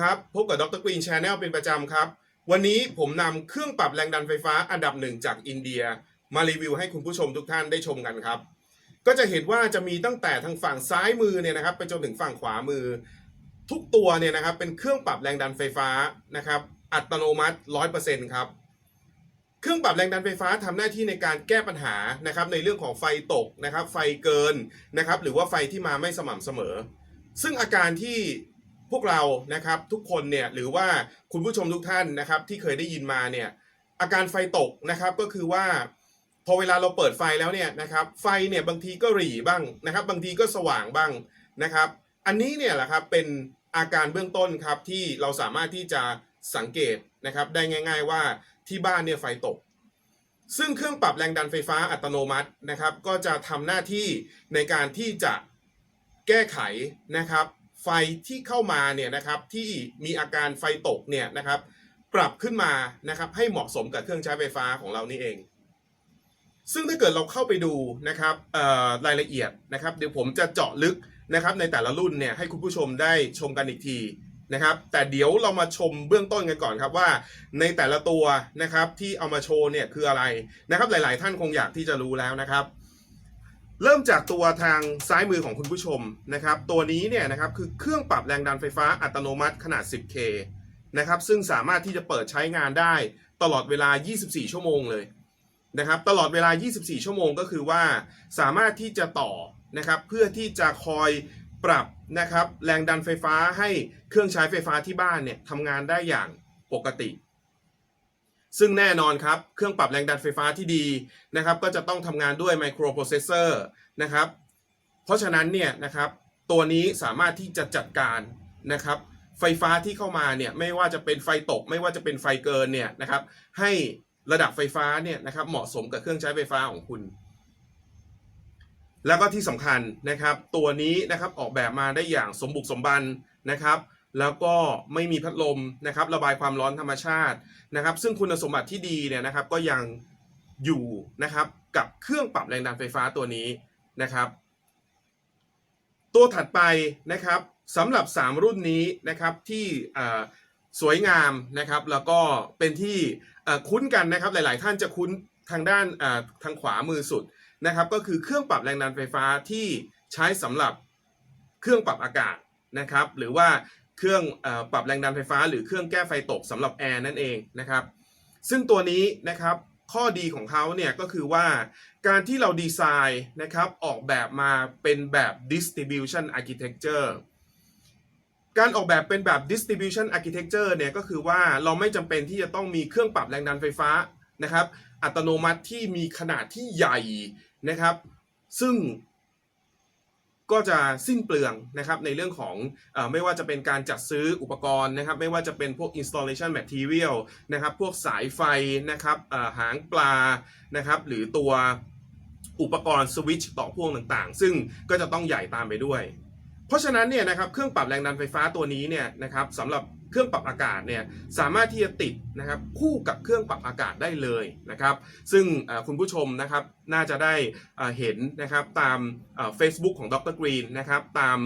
ครับพบกับดรกรีนชาแนลเป็นประจำครับ วันนี้ผมนำเครื่องปรับแรงดันไฟฟ้าอันดับหนึ่งจากอินเดีย มารีวิวให้คุณผู้ชมทุกท่านได้ชมกันครับ ก็จะเห็นว่าจะมีตั้งแต่ทางฝั่งซ้ายมือเนี่ยนะครับไปจนถึงฝั่งขวามือ ทุกตัวเนี่ยนะครับเป็นเครื่องปรับแรงดันไฟฟ้านะครับ อัตโนมัติ 100%ครับเครื่องปรับแรงดันไฟฟ้าทำหน้าที่ในการแก้ปัญหานะครับในเรื่องของไฟตกนะครับไฟเกินนะครับหรือว่าไฟที่มาไม่สม่ำเสมอ ซึ่งอาการที่ วกเรานะครับทุกคนเนี่ยหรือว่าคุณผู้ชมทุกท่านนะครับที่เคยได้ยินมาเนี่ยอาการไฟตกนะครับก็คือว่า พอเวลาเราเปิดไฟแล้วเนี่ยนะครับไฟเนี่ยบางทีก็หรี่บ้างนะครับ บางทีก็สว่างบ้างนะครับ อันนี้เนี่ยแหละครับเป็นอาการเบื้องต้นครับที่เราสามารถที่จะสังเกตนะครับได้ง่าย ๆว่าที่บ้านเนี่ยไฟตก ซึ่งเครื่องปรับแรงดันไฟฟ้าอัตโนมัตินะครับ ก็จะทำหน้าที่ในการที่จะแก้ไขนะครับ ไฟที่เข้ามาเนี่ยนะครับที่มีอาการไฟตกเนี่ยนะครับ ปรับขึ้นมานะครับให้เหมาะสมกับเครื่องใช้ไฟฟ้าของเรานี่เอง ซึ่งถ้าเกิดเราเข้าไปดูนะครับรายละเอียดนะครับ เดี๋ยวผมจะเจาะลึกนะครับในแต่ละรุ่นเนี่ยให้คุณผู้ชมได้ชมกันอีกทีนะครับแต่เดี๋ยวเรามาชมเบื้องต้นกันก่อนครับว่า ในแต่ละตัวนะครับที่เอามาโชว์เนี่ยคืออะไรนะครับหลาย ๆ ท่านคงอยากที่จะรู้แล้วนะครับ เริ่มจากตัวทางซ้ายมือของคุณผู้ชมนะครับตัวนี้เนี่ยนะครับคือเครื่องปรับแรงดันไฟฟ้าอัตโนมัติขนาด 10K นะครับซึ่งสามารถที่จะเปิดใช้งานได้ตลอดเวลา 24 ชั่วโมงเลยนะครับตลอดเวลา 24 ชั่วโมงก็คือว่าสามารถที่จะต่อนะครับเพื่อที่จะคอยปรับนะครับแรงดันไฟฟ้าให้เครื่องใช้ไฟฟ้าที่บ้านเนี่ยทำงานได้อย่างปกติ ซึ่งแน่นอนครับ เครื่องปรับแรงดันไฟฟ้าที่ดีนะครับ ก็จะต้องทำงานด้วยไมโครโปรเซสเซอร์นะครับ เพราะฉะนั้นเนี่ยนะครับ ตัวนี้สามารถที่จะจัดการนะครับ ไฟฟ้าที่เข้ามาเนี่ยไม่ว่าจะเป็นไฟตก ไม่ว่าจะเป็นไฟเกินเนี่ยนะครับ ให้ระดับไฟฟ้าเนี่ยนะครับเหมาะสมกับเครื่องใช้ไฟฟ้าของคุณ แล้วก็ที่สำคัญนะครับ ตัวนี้นะครับออกแบบมาได้อย่างสมบุกสมบันนะครับ แล้วก็ไม่มีพัดลมนะครับระบายความร้อนธรรมชาตินะครับ ซึ่งคุณสมบัติที่ดีเนี่ยนะครับก็ยังอยู่นะครับกับเครื่องปรับแรงดันไฟฟ้าตัวนี้นะครับ ตัวถัดไปนะครับสำหรับ 3 รุ่นนี้นะครับที่สวยงามนะครับ แล้วก็เป็นที่คุ้นกันนะครับหลาย ๆ ท่านจะคุ้นทางด้านทางขวามือสุดนะครับ ก็คือเครื่องปรับแรงดันไฟฟ้าที่ใช้สำหรับเครื่องปรับอากาศนะครับ หรือว่า เครื่องอปรับแรงดันไฟฟ้า หรือเครื่องแก้ไฟตกสำหรับแอร์นั่นเองนะครับ ซึ่งตัวนี้นะครับข้อดีของเขาเนี่ยก็คือว่าการที่เราดีไซน์นะครับออกแบบมาเป็นแบบ distribution architecture การออกแบบเป็นแบบ distribution architecture เนี่ยก็คือว่าเราไม่จำเป็นที่จะต้องมีเครื่องปรับแรงดันไฟฟ้านะครับ อัตโนมัติที่มีขนาดที่ใหญ่นะครับ ซึ่ง ก็จะสิ้นเปลืองนะครับในเรื่องของอไม่ว่าจะเป็นการจัดซื้ออุปกรณ์นะครับ ไม่ว่าจะเป็นพวก installation material นะครับ พวกสายไฟนะครับหางปลานะครับ หรือตัวอุปกรณ์สวิตช์ต่อพ่วงต่างๆ ซึ่งก็จะต้องใหญ่ตามไปด้วย เพราะฉะนั้นเนี่ยนะครับเครื่องปรับแรงดันไฟฟ้าตัวนี้เนี่ยนะครับสำหรับ เครื่องปรับอากาศเนี่ยสามารถที่จะติดนะครับคู่กับเครื่องปรับอากาศได้เลยนะครับ ซึ่งคุณผู้ชมนะครับน่าจะได้เห็นนะครับตามเฟซบุ๊กของดรกรีนนะครับตาม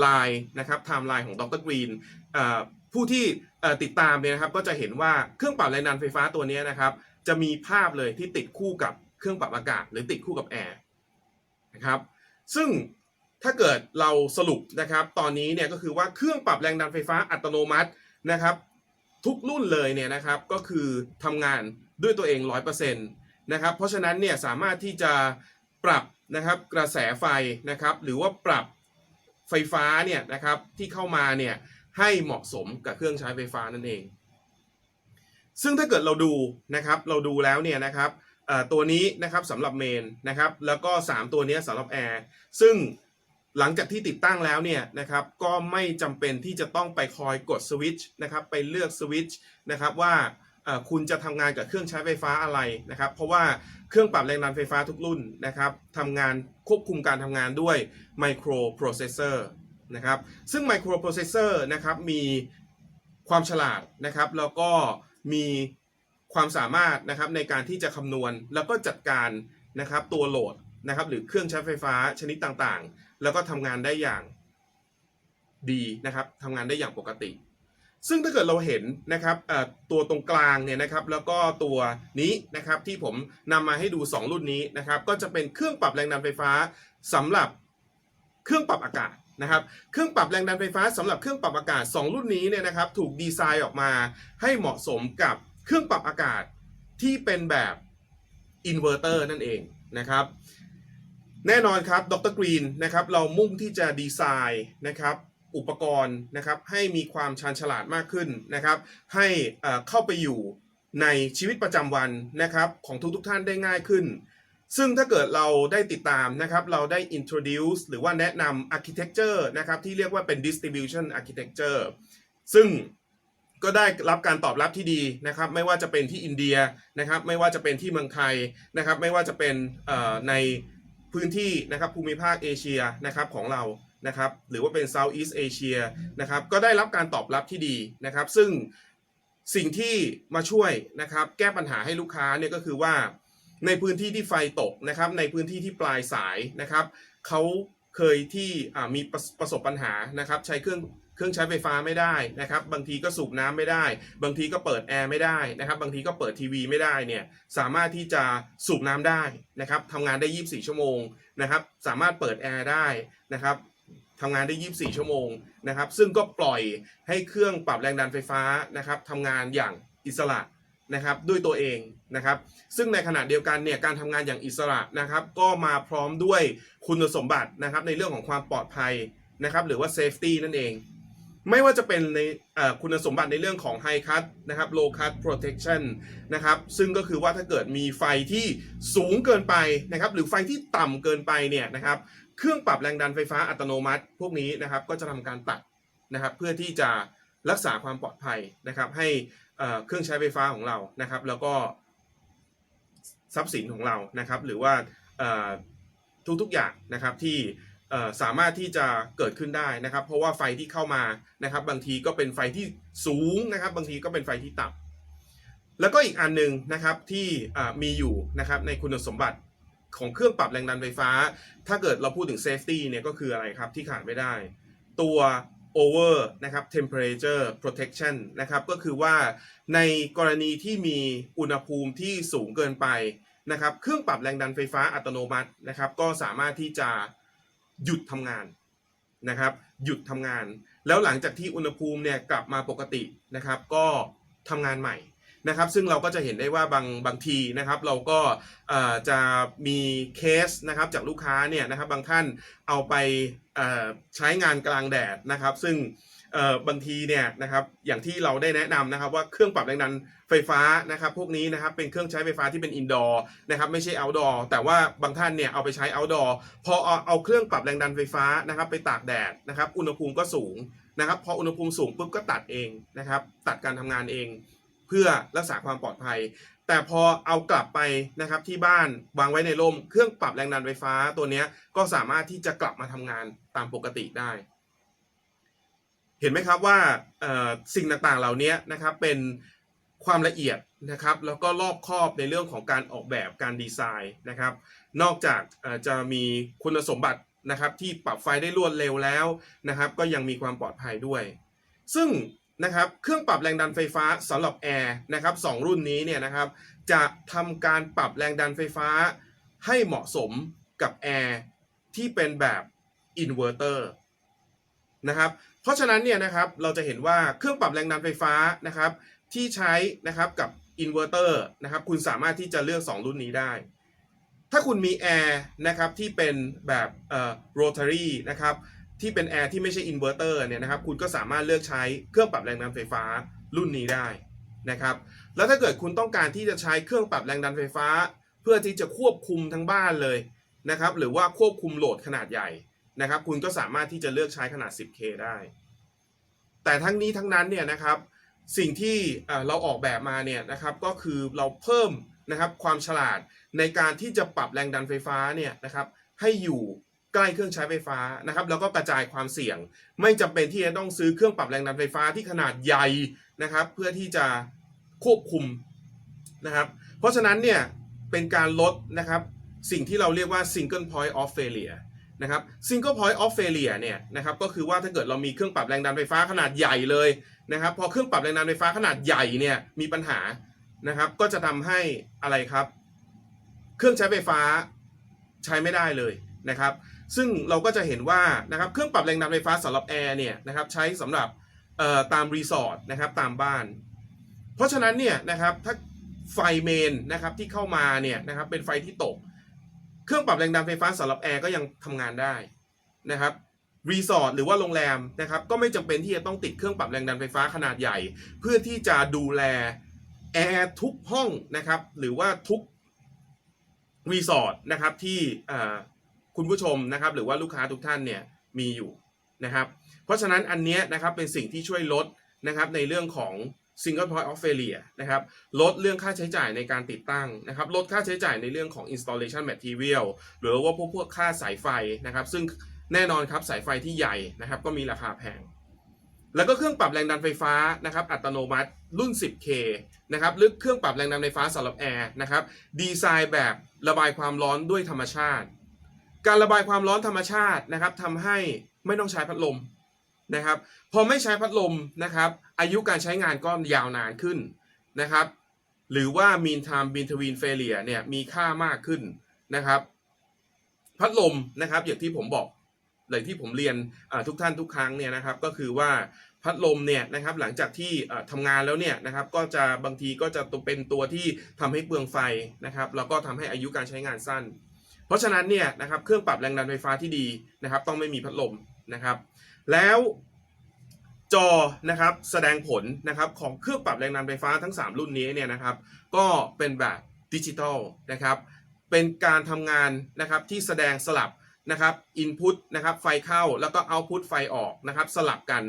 ไลน์นะครับไทม์ไลน์ของดรกรีนผู้ที่ติดตามเนี่ยนะครับก็จะเห็นว่าเครื่องปรับแรงดันไฟฟ้าตัวนี้นะครับจะมีภาพเลยที่ติดคู่กับเครื่องปรับอากาศ หรือติดคู่กับแอร์นะครับซึ่ง ถ้าเกิดเราสรุปนะครับ ตอนนี้เนี่ยก็คือว่าเครื่องปรับแรงดันไฟฟ้าอัตโนมัตินะครับ ทุกรุ่นเลยเนี่ยนะครับก็คือทำงานด้วยตัวเอง 100%นะครับ เพราะฉะนั้นเนี่ยสามารถที่จะปรับนะครับกระแสไฟนะครับ หรือว่าปรับไฟฟ้าเนี่ยนะครับที่เข้ามาเนี่ยให้เหมาะสมกับเครื่องใช้ไฟฟ้านั่นเอง ซึ่งถ้าเกิดเราดูนะครับ เราดูแล้วเนี่ยนะครับตัวนี้นะครับสำหรับเมนนะครับ แล้วก็ 3 ตัวนี้สำหรับแอร์ซึ่ง หลังจากที่ติดตั้งแล้วเนี่ยนะครับก็ไม่จำเป็นที่จะต้องไปคอยกดสวิตช์นะครับไปเลือกสวิตช์นะครับว่าคุณจะทำงานกับเครื่องใช้ไฟฟ้าอะไรนะครับ เพราะว่าเครื่องปรับแรงดันไฟฟ้าทุกรุ่นนะครับทำงานควบคุมการทำงานด้วยไมโครโปรเซสเซอร์นะครับซึ่งไมโครโปรเซสเซอร์นะครับมีความฉลาดนะครับ แล้วก็มีความสามารถนะครับในการที่จะคำนวณแล้วก็จัดการนะครับตัวโหลดนะครับหรือเครื่องใช้ไฟฟ้าชนิดต่างๆ แล้วก็ทำงานได้อย่างดีนะครับทำงานได้อย่างปกติ ซึ่งถ้าเกิดเราเห็นนะครับตัวตรงกลางเนี่ยนะครับ แล้วก็ตัวนี้นะครับที่ผมนำมาให้ดู 2 รุ่นนี้นะครับ ก็จะเป็นเครื่องปรับแรงดันไฟฟ้าสำหรับเครื่องปรับอากาศนะครับเครื่องปรับแรงดันไฟฟ้าสำหรับเครื่องปรับอากาศ 2 รุ่นนี้เนี่ยนะครับถูกดีไซน์ออกมาให้เหมาะสมกับเครื่องปรับอากาศที่เป็นแบบอินเวอร์เตอร์นั่นเองนะครับ แน่นอนครับดรกรีนนะครับเรามุ่งที่จะดีไซน์นะครับอุปกรณ์นะครับให้มีความชาญฉลาดมากขึ้นนะครับ ให้เอ่อเข้าไปอยู่ในชีวิตประจำวันนะครับของทุกทุกๆท่านได้ง่ายขึ้น ซึ่งถ้าเกิดเราได้ติดตามนะครับเราได้ introduce หรือว่าแนะนำ architecture นะครับที่เรียกว่าเป็น distribution architecture ซึ่งก็ได้รับการตอบรับที่ดีนะครับ ไม่ว่าจะเป็นที่อินเดียนะครับ ไม่ว่าจะเป็นที่เมืองไทยนะครับ ไม่ว่าจะเป็นเอ่อใน พื้นที่นะครับภูมิภาคเอเชียนะครับของเรานะครับหรือว่าเป็น Southeast Asia นะครับก็ได้รับการตอบรับที่ดีนะครับ ซึ่งสิ่งที่มาช่วยนะครับแก้ปัญหาให้ลูกค้าเนี่ยก็คือว่าในพื้นที่ที่ไฟตกนะครับในพื้นที่ที่ปลายสายนะครับเขา เคยที่มีประประสบปัญหานะครับใช้เครื่องเครื่องใช้ไฟฟ้าไม่ได้นะครับบางทีก็สูบน้ำไม่ได้ บางทีก็เปิดแอร์ไม่ได้นะครับบางทีก็เปิดทีวีไม่ได้เนี่ยสามารถที่จะสูบน้ำได้นะครับทำงานได้ 24 ชั่วโมงนะครับสามารถเปิดแอร์ได้นะครับทำงานได้ 24 ชั่วโมงนะครับซึ่งก็ปล่อยให้เครื่องปรับแรงดันไฟฟ้านะครับทำงานอย่างอิสระ นะครับด้วยตัวเองนะครับ ซึ่งในขณะเดียวกันเนี่ยการทำงานอย่างอิสระนะครับ ก็มาพร้อมด้วยคุณสมบัตินะครับ ในเรื่องของความปลอดภัยนะครับ หรือว่า safety นั่นเอง ไม่ว่าจะเป็นในคุณสมบัติในเรื่องของ High Cut นะครับ Low Cut Protection นะครับ ซึ่งก็คือว่าถ้าเกิดมีไฟที่สูงเกินไปนะครับ หรือไฟที่ต่ำเกินไปเนี่ยนะครับ เครื่องปรับแรงดันไฟฟ้าอัตโนมัติ พวกนี้นะครับก็จะทำการตัดนะครับ เพื่อที่จะรักษาความปลอดภัยนะครับให้ เครื่องใช้ไฟฟ้าของเรานะครับ แล้วก็ทรัพย์สินของเรานะครับ หรือว่าทุกๆอย่างนะครับที่สามารถที่จะเกิดขึ้นได้นะครับ เพราะว่าไฟที่เข้ามานะครับ บางทีก็เป็นไฟที่สูงนะครับ บางทีก็เป็นไฟที่ต่ำแล้วก็อีกอันหนึงนะครับที่มีอยู่นะครับในคุณสมบัติของเครื่องปรับแรงดันไฟฟ้า ถ้าเกิดเราพูดถึง safety เนี่ยก็คืออะไรครับที่ขาดไม่ได้ ตัว over นะครับ temperature protection นะครับก็คือว่าในกรณีที่มีอุณหภูมิที่สูงเกินไปนะครับเครื่องปรับแรงดันไฟฟ้าอัตโนมัตินะครับก็สามารถที่จะหยุดทำงานนะครับหยุดทำงาน แล้วหลังจากที่อุณหภูมิเนี่ยกลับมาปกตินะครับก็ทำงานใหม่ นะครับ ซึ่งเราก็จะเห็นได้ว่าบางบางทีนะครับ เราก็จะมีเคสนะครับจากลูกค้าเนี่ยนะครับบางท่านเอาไปใช้งานกลางแดดนะครับ ซึ่งบางทีเนี่ยนะครับอย่างที่เราได้แนะนำนะครับว่าเครื่องปรับแรงดันไฟฟ้านะครับพวกนี้นะครับเป็นเครื่องใช้ไฟฟ้าที่เป็นอินดอร์นะครับไม่ใช่ outdoor แต่ว่าบางท่านเนี่ยเอาไปใช้ outdoor พอเอาเอาเครื่องปรับแรงดันไฟฟ้านะครับไปตากแดดนะครับอุณหภูมิก็สูงนะครับพออุณหภูมิสูงปุ๊บก็ตัดเองนะครับตัดการทำงานเอง เพื่อรักษาความปลอดภัย แต่พอเอากลับไปนะครับที่บ้านวางไว้ในร่ม เครื่องปรับแรงดันไฟฟ้าตัวนี้ก็สามารถที่จะกลับมาทำงานตามปกติได้ เห็นไหมครับว่าสิ่งต่างๆเหล่านี้นะครับเป็นความละเอียดนะครับแล้วก็รอบครอบในเรื่องของการออกแบบการดีไซน์นะครับ นอกจากจะมีคุณสมบัตินะครับที่ปรับไฟได้รวดเร็วแล้วนะครับ ก็ยังมีความปลอดภัยด้วย ซึ่ง นะครับเครื่องปรับแรงดันไฟฟ้าสำหรับแอร์นะครับสองรุ่นนี้เนี่ยนะครับจะทำการปรับแรงดันไฟฟ้าให้เหมาะสมกับแอร์ที่เป็นแบบอินเวอร์เตอร์นะครับเพราะฉะนั้นเนี่ยนะครับเราจะเห็นว่าเครื่องปรับแรงดันไฟฟ้านะครับที่ใช้นะครับกับอินเวอร์เตอร์นะครับคุณสามารถที่จะเลือก 2 รุ่นนี้ได้ ถ้าคุณมีแอร์นะครับที่เป็นแบบเอ่อโรตารี่นะครับ ที่เป็นแอร์ที่ไม่ใช่อินเวอร์เตอร์เนี่ยนะครับคุณก็สามารถเลือกใช้เครื่องปรับแรงดันไฟฟ้ารุ่นนี้ได้นะครับ แล้วถ้าเกิดคุณต้องการที่จะใช้เครื่องปรับแรงดันไฟฟ้า เพื่อที่จะควบคุมทั้งบ้านเลยนะครับ หรือว่าควบคุมโหลดขนาดใหญ่นะครับ คุณก็สามารถที่จะเลือกใช้ขนาด 10K ได้ แต่ทั้งนี้ทั้งนั้นเนี่ยนะครับ สิ่งที่เราออกแบบมาเนี่ยนะครับก็คือเราเพิ่มนะครับความฉลาดในการที่จะปรับแรงดันไฟฟ้าเนี่ยนะครับให้อยู่ ใกล้เครื่องใช้ไฟฟ้านะครับแล้วก็กระจายความเสี่ยง ไม่จำเป็นที่จะต้องซื้อเครื่องปรับแรงดันไฟฟ้าที่ขนาดใหญ่นะครับ เพื่อที่จะควบคุมนะครับ เพราะฉะนั้นเนี่ยเป็นการลดนะครับสิ่งที่เราเรียกว่า single point of failure นะครับ single point of failure เนี่ยนะครับก็คือว่าถ้าเกิดเรามีเครื่องปรับแรงดันไฟฟ้าขนาดใหญ่เลยนะครับพอเครื่องปรับแรงดันไฟฟ้าขนาดใหญ่เนี่ยมีปัญหานะครับก็จะทำให้อะไรครับ เครื่องใช้ไฟฟ้าใช้ไม่ได้เลยนะครับ ซึ่งเราก็จะเห็นว่านะครับเครื่องปรับแรงดันไฟฟ้าสำหรับแอร์เนี่ยนะครับใช้สำหรับตามรีสอร์ทนะครับตามบ้าน เพราะฉะนั้นเนี่ยนะครับถ้าไฟเมนนะครับที่เข้ามาเนี่ยนะครับเป็นไฟที่ตก เครื่องปรับแรงดันไฟฟ้าสำหรับแอร์ก็ยังทำงานได้นะครับรีสอร์ทหรือว่าโรงแรมนะครับก็ไม่จำเป็นที่จะต้องติดเครื่องปรับแรงดันไฟฟ้าขนาดใหญ่ เพื่อที่จะดูแลแอร์ทุกห้องนะครับหรือว่าทุกรีสอร์ทนะครับที่ คุณผู้ชมนะครับหรือว่าลูกค้าทุกท่านเนี่ยมีอยู่นะครับ เพราะฉะนั้นอันนี้นะครับเป็นสิ่งที่ช่วยลดนะครับในเรื่องของ single point of failure นะครับลดเรื่องค่าใช้จ่ายในการติดตั้งนะครับลดค่าใช้จ่ายในเรื่องของ installation material หรือว่าพวกพวกค่าสายไฟนะครับ ซึ่งแน่นอนครับสายไฟที่ใหญ่นะครับก็มีราคาแพง แล้วก็เครื่องปรับแรงดันไฟฟ้านะครับอัตโนมัติรุ่น 10K นะครับหรือเครื่องปรับแรงดันไฟฟ้าสำหรับแอร์นะครับดีไซน์แบบระบายความร้อนด้วยธรรมชาติ การระบายความร้อนธรรมชาตินะครับทำให้ไม่ต้องใช้พัดลมนะครับ พอไม่ใช้พัดลมนะครับ อายุการใช้งานก็ยาวนานขึ้นนะครับ หรือว่า mean time between failure เนี่ยมีค่ามากขึ้นนะครับ พัดลมนะครับอย่างที่ผมบอกเลยที่ผมเรียนทุกท่านทุกครั้งเนี่ยนะครับ ก็คือว่าพัดลมเนี่ยนะครับหลังจากที่อ่าทำงานแล้วเนี่ยนะครับ ก็จะบางทีก็จะเป็นตัวที่ทำให้เปลืองไฟนะครับ แล้วก็ทำให้อายุการใช้งานสั้น เพราะฉะนั้นเนี่ยนะครับเครื่องปรับแรงดันไฟฟ้าที่ดีนะครับต้องไม่มีพัดลมนะครับ แล้วจอนะครับแสดงผลนะครับของเครื่องปรับแรงดันไฟฟ้าทั้ง 3 รุ่นนี้เนี่ยนะครับ ก็เป็นแบบดิจิตอลนะครับ เป็นการทำงานนะครับที่แสดงสลับนะครับอินพุตนะครับไฟเข้าแล้วก็เอาพุตไฟออกนะครับสลับกัน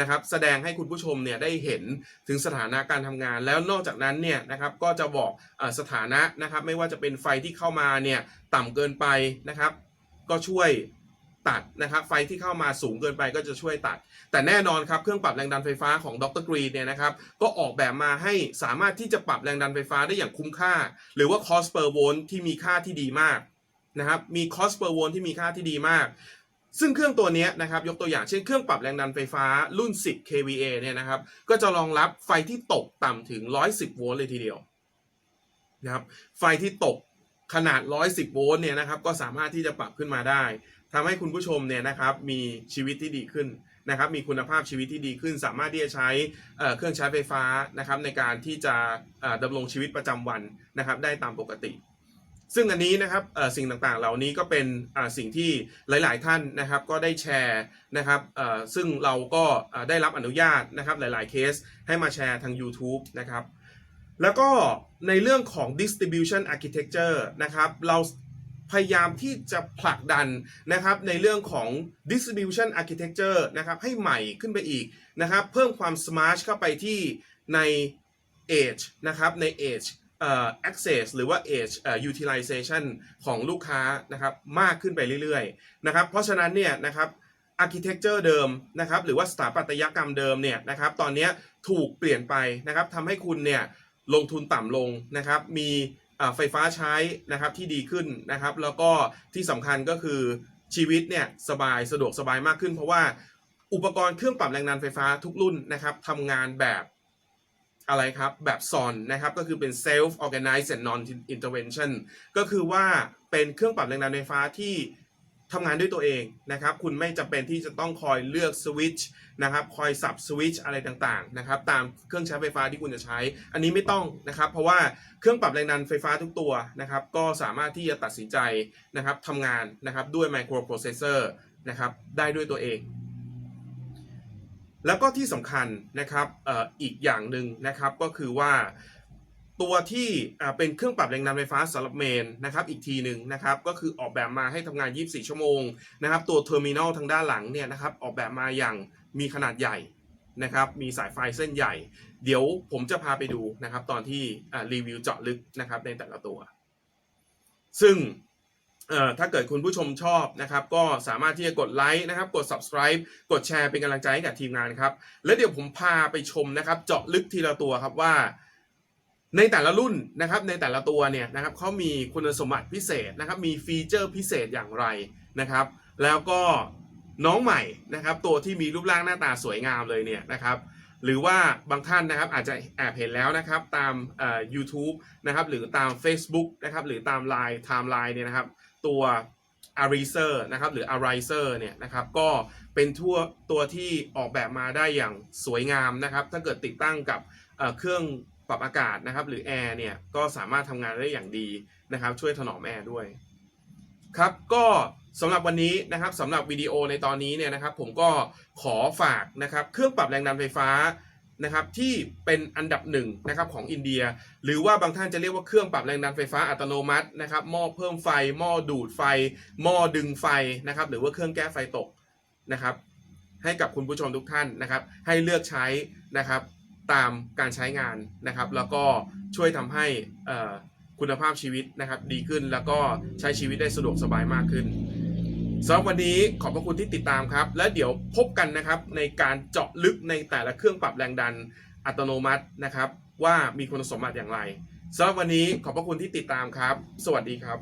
นะครับแสดงให้คุณผู้ชมเนี่ยได้เห็นถึงสถานะการทำงาน แล้วนอกจากนั้นเนี่ยนะครับก็จะบอกอสถานะนะครับไม่ว่าจะเป็นไฟที่เข้ามาเนี่ยต่ำเกินไปนะครับ ก็ช่วยตัดนะครับไฟที่เข้ามาสูงเกินไปก็จะช่วยตัด แต่แน่นอนครับเครื่องปรับแรงดันไฟฟ้าของดรกรีนเนี่ยนะครับก็ออกแบบมาให้สามารถที่จะปรับแรงดันไฟฟ้าได้อย่างคุ้มค่า หรือว่า cost per volt ที่มีค่าที่ดีมากนะครับมี cost per volt ที่มีค่าที่ดีมาก ซึ่งเครื่องตัวนี้นะครับยกตัวอย่างเช่นเครื่องปรับแรงดันไฟฟ้ารุ่น 10 kVA เนี่ยนะครับก็จะรองรับไฟที่ตกต่ำถึง 110 โวลต์เลยทีเดียวนะครับไฟที่ตกขนาด 110 โวลต์เนี่ยนะครับก็สามารถที่จะปรับขึ้นมาได้ทำให้คุณผู้ชมเนี่ยนะครับมีชีวิตที่ดีขึ้นนะครับมีคุณภาพชีวิตที่ดีขึ้น สามารถที่จะใช้เเครื่องใช้ไฟฟ้านะครับในการที่จะดำรงชีวิตประจำวันนะครับได้ตามปกติ ซึ่งอันนี้นะครับสิ่งต่างๆ เหล่านี้ก็เป็นสิ่งที่หลาย ๆ ท่านนะครับก็ได้แชร์นะครับซึ่งเราก็ได้รับอนุญาตนะครับหลาย ๆ เคสให้มาแชร์ทาง YouTube นะครับแล้วก็ในเรื่องของ distribution architecture นะครับเราพยายามที่จะผลักดันนะครับในเรื่องของ distribution architecture นะครับให้ใหม่ขึ้นไปอีกนะครับเพิ่มความ smart เข้าไปที่ใน edge นะครับใน edge access หรือว่า edge เอ่อ utilization ของลูกค้านะครับมากขึ้นไปเรื่อยๆนะครับเพราะฉะนั้นเนี่ยนะครับ architecture เดิมนะครับหรือว่าสถาปัตยกรรมเดิมเนี่ยนะครับตอนนี้ถูกเปลี่ยนไปนะครับทำให้คุณเนี่ยลงทุนต่ำลงนะครับมีอ่าไฟฟ้าใช้นะครับที่ดีขึ้นนะครับแล้วก็ที่สำคัญก็คือชีวิตเนี่ยสบายสะดวกสบายมากขึ้น เพราะว่าอุปกรณ์เครื่องปรับแรงดันไฟฟ้าทุกรุ่นนะครับทำงานแบบ อะไรครับแบบซอนนะครับก็คือเป็น self organized and non intervention ก็คือว่าเป็นเครื่องปรับแรงดันไฟฟ้าที่ทำงานด้วยตัวเองนะครับ คุณไม่จำเป็นที่จะต้องคอยเลือกสวิตช์นะครับ คอยสับสวิตช์อะไรต่างๆนะครับ ตามเครื่องใช้ไฟฟ้าที่คุณจะใช้ อันนี้ไม่ต้องนะครับ เพราะว่าเครื่องปรับแรงดันไฟฟ้าทุกตัวนะครับ ก็สามารถที่จะตัดสินใจนะครับทำงานนะครับด้วยไมโครโปรเซสเซอร์นะครับ ได้ด้วยตัวเอง แล้วก็ที่สำคัญนะครับอ,อีกอย่างหนึ่งนะครับก็คือว่าตัวที่เป็นเครื่องปรับแรงดันไฟฟ้าสำหรับเมนนะครับอีกทีหนึ่งนะครับก็คือออกแบบมาให้ทำงาน 24 ชั่วโมงนะครับตัวเทอร์มินอลทางด้านหลังเนี่ยนะครับออกแบบมาอย่างมีขนาดใหญ่นะครับมีสายไฟเส้นใหญ่ เดี๋ยวผมจะพาไปดูนะครับตอนที่รีวิวเจาะลึกนะครับในแต่ละตัว ซึ่ง ถ้าเกิดคุณผู้ชมชอบนะครับ ก็สามารถที่จะกดไลค์นะครับ กด subscribe กดแชร์เป็นกำลังใจให้กับทีมงานครับ แล้วเดี๋ยวผมพาไปชมนะครับ เจาะลึกทีละตัวครับว่า ในแต่ละรุ่นนะครับ ในแต่ละตัวเนี่ยนะครับเขามีคุณสมบัติพิเศษนะครับ มีฟีเจอร์พิเศษอย่างไรนะครับ แล้วก็น้องใหม่นะครับ ตัวที่มีรูปร่างหน้าตาสวยงามเลยเนี่ยนะครับหรือว่าบางท่านนะครับอาจจะแอบเห็นแล้วนะครับตามเอ่อ YouTube นะครับหรือตาม Facebook นะครับหรือตาม Line Timeline เนี่ยนะครับ ตัว a r i s e r นะครับหรือ a r i s e r เนี่ยนะครับก็เป็นทั่วตัวที่ออกแบบมาได้อย่างสวยงามนะครับ ถ้าเกิดติดตั้งกับเอ่อเครื่องปรับอากาศนะครับ หรือแอร์เนี่ยก็สามารถทำงานได้อย่างดีนะครับ ช่วยถนอมแอร์ด้วยครับก็สำหรับวันนี้นะครับสำหรับวิดีโอในตอนนี้เนี่ยนะครับ ผมก็ขอฝากนะครับเครื่องปรับแรงดันไฟฟ้า นะครับที่เป็นอันดับหนึ่งนะครับของอินเดีย หรือว่าบางท่านจะเรียกว่าเครื่องปรับแรงดันไฟฟ้าอัตโนมัตินะครับหม้อเพิ่มไฟหม้อดูดไฟหม้อดึงไฟนะครับหรือว่าเครื่องแก้ไฟตกนะครับให้กับคุณผู้ชมทุกท่านนะครับ ให้เลือกใช้นะครับตามการใช้งานนะครับ แล้วก็ช่วยทำให้คุณภาพชีวิตนะครับดีขึ้นแล้วก็ใช้ชีวิตได้สะดวกสบายมากขึ้น สำหรับวันนี้ขอบพระคุณที่ติดตามครับ และเดี๋ยวพบกันนะครับในการเจาะลึกในแต่ละเครื่องปรับแรงดันอัตโนมัตินะครับ ว่ามีคุณสมบัติอย่างไรสำหรับวันนี้ขอบพระคุณที่ติดตามครับ สวัสดีครับ